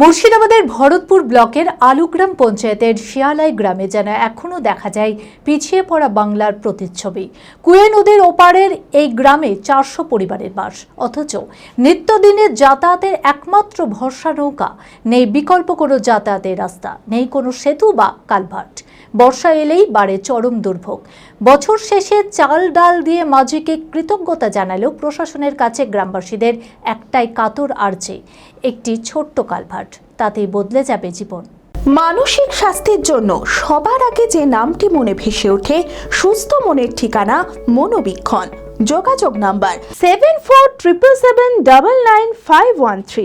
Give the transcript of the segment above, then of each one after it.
মুর্শিদাবাদের ভরতপুর ব্লকের আলুগ্রাম পঞ্চায়েতের শিয়ালাই গ্রামে যেন এখনও দেখা যায় পিছিয়ে পড়া বাংলার প্রতিচ্ছবি। কুয়ে নদীর ওপারের এই গ্রামে চারশো পরিবারের বাস। অথচ নিত্যদিনের যাতায়াতের একমাত্র ভরসা নৌকা। নেই বিকল্প কোনো যাতায়াতের রাস্তা, নেই কোনো সেতু বা কালভার্ট। বর্ষা এলেই বাড়ে চরম দুর্ভোগ। বছর শেষে চাল ডাল দিয়ে মাঝিকে কৃতজ্ঞতা জানালেও প্রশাসনের কাছে গ্রামবাসীদের একটাই কাতর আর্জে, একটি ছোট্ট কালভার্ট। তাতেই বদলে যাবে জীবন। মানসিক স্বাস্থ্যের জন্য সবার আগে যে নামটি মনে ভেসে ওঠে, সুস্থ মনের ঠিকানা মনোবীক্ষণ। যোগাযোগ number seven four triple seven double nine five one three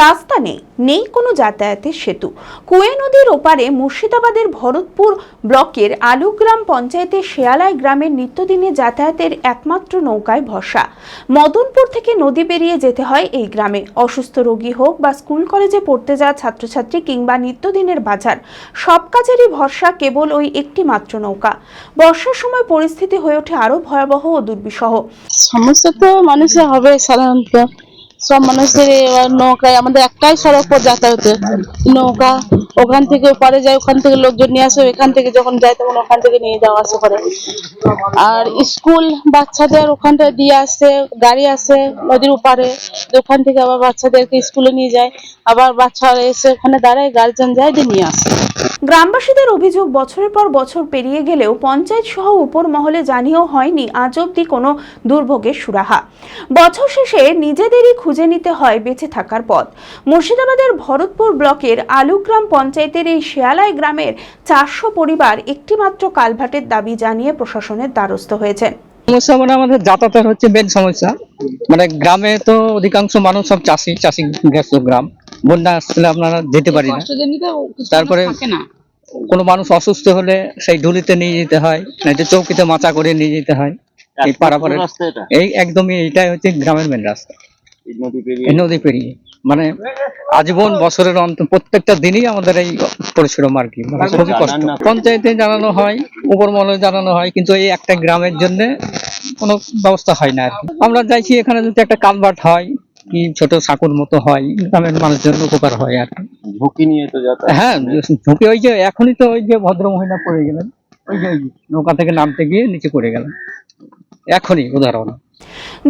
রাস্তা নেই নেই কোনো যাতায়াতের সেতু। কুয়ে নদীর ওপারে মুর্শিদাবাদের ভরতপুর ব্লকের আলুগ্রাম পঞ্চায়েতের শেয়ালায় গ্রামের নিত্যদিনে যাতায়াতের একমাত্র নৌকায় ভরসা। মদনপুর থেকে নদী পেরিয়ে যেতে হয় এই গ্রামে। অসুস্থ রোগী হোক বা স্কুল কলেজে পড়তে যাওয়া ছাত্রছাত্রী কিংবা নিত্যদিনের বাজার, সব কাজেরই ভরসা কেবল ওই একটি মাত্র নৌকা। বর্ষার সময় পরিস্থিতি হয়ে ওঠে আরও ভয়াবহ ও দুর্বিষহ। সমস্যা তো মানুষের হবে সাধারণত সব মানুষদের নৌকায়, আমাদের একটাই সড়ক পথ যাতায়াত নৌকা ওখান থেকে ওপারে যায়, ওখান থেকে লোকজন নিয়ে আসে এখান থেকে যখন যায় তখন ওখান থেকে নিয়ে যাওয়া আসা করে আর স্কুল বাচ্চাদের ওখানটায় দিয়ে আসে, গাড়ি আসে নদীর ওপারে তো ওখান থেকে আবার বাচ্চাদেরকে স্কুলে নিয়ে যায়। আবার বাচ্চারা এসে ওখানে দাঁড়ায় গার্জেন যায়, দিয়ে নিয়ে আসে। গ্রামবাসীদের অভিযোগ, বছরের পর বছর পেরিয়ে গেলেও পঞ্চায়েত সহ উপর মহলে জানিয়েও হয়নি আজ অব্দি কোনো দুর্ভোগের সুরাহা। বছর শেষে নিজেদেরই খুঁজে নিতে হয় বেঁচে থাকার পথ। মুর্শিদাবাদের ভরতপুর ব্লকের আলুগ্রাম পঞ্চায়েতের এই শেয়ালাই গ্রামের চারশো পরিবার একটিমাত্র কালভার্টের দাবি জানিয়ে প্রশাসনের দ্বারস্থ হয়েছেন সমস্যা মানে আমাদের যাতায়াতের হচ্ছে মেন সমস্যা। মানে গ্রামে তো অধিকাংশ মানুষ সব চাষি চাষি গ্রাস্য গ্রাম। বন্যা আসলে আপনারা যেতে পারি না। তারপরে কোনো মানুষ অসুস্থ হলে সেই ঢুলিতে নিয়ে যেতে হয় নয়তো চৌকিতে মাচা করে নিয়ে যেতে হয়। এই পারাপারের রাস্তা এই একদমই এইটাই হচ্ছে গ্রামের মেন রাস্তা। এই নদী পেরিয়ে মানে আজীবন বছরের অন্ত প্রত্যেকটা দিনই আমাদের এই পরিশ্রম আর কি। মানে খুবই কষ্ট। পঞ্চায়েতে জানানো হয় উপর মহলে জানানো হয় কিন্তু এই একটা গ্রামের জন্য কোনো ব্যবস্থা হয় না আর কি। আমরা চাইছি এখানে যদি একটা কালভার্ট হয় কি ছোট সাঁকুর মতো হয় গ্রামের মানুষের জন্য উপকার হয় আর কি। ঝুঁকি নিয়ে তো হ্যাঁ ঝুঁকি ওই যে এখনই তো ওই যে ভদ্র মহিলা পড়ে গেলেন ওই যে ওই যে নৌকা থেকে নামতে গিয়ে নিচে পড়ে গেলেন। এখনই উদাহরণ।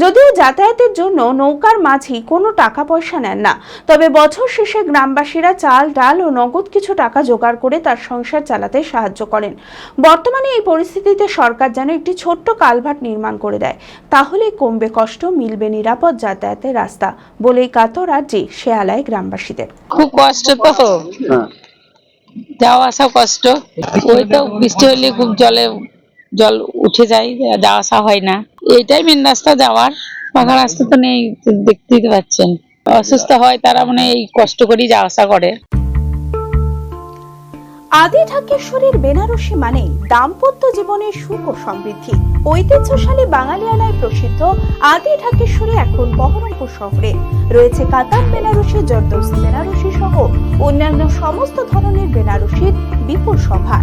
যদিও যাতায়াতের জন্য নৌকার মাঝি কোনো টাকা পয়সা নেন না তবে বছর শেষে গ্রামবাসীরা চাল ডাল ও নগদ কিছু টাকা জোগাড় করে তার সংসার চালাতে সাহায্য করেন। বর্তমানে এই পরিস্থিতিতে সরকার যেন একটি ছোট্ট কালভার্ট নির্মাণ করে দেয় তাহলে কমবে কষ্ট মিলবে নিরাপদ যাতায়াতের রাস্তা বলেই কাতর আর যে শেয়ালায় গ্রামবাসীদের। খুব কষ্ট তো। যাওয়া আসা কষ্ট ওই তো বৃষ্টি হলে খুব জলে জল উঠে যায়, যাওয়া আসা হয় না। এইটাই মেন রাস্তা যাওয়ার। পাকা রাস্তা তো নেই দেখতেই তো পাচ্ছেন। অসুস্থ হয় তারা মানে এই কষ্ট করেই যাওয়া আসা করে। আদি ঢাকেশ্বরীর বেনারসি মানে দাম্পত্য জীবনের সুখ ও সমৃদ্ধি। ঐতিহ্যশালী বাঙালিয়ানায় প্রসিদ্ধ আদি ঢাকেশ্বরী এখন বহরমপুর শহরে। রয়েছে কাতার বেনারসি জর্দৌসি বেনারসি সহ অন্যান্য সমস্ত ধরনের বেনারসির বিপুল সম্ভার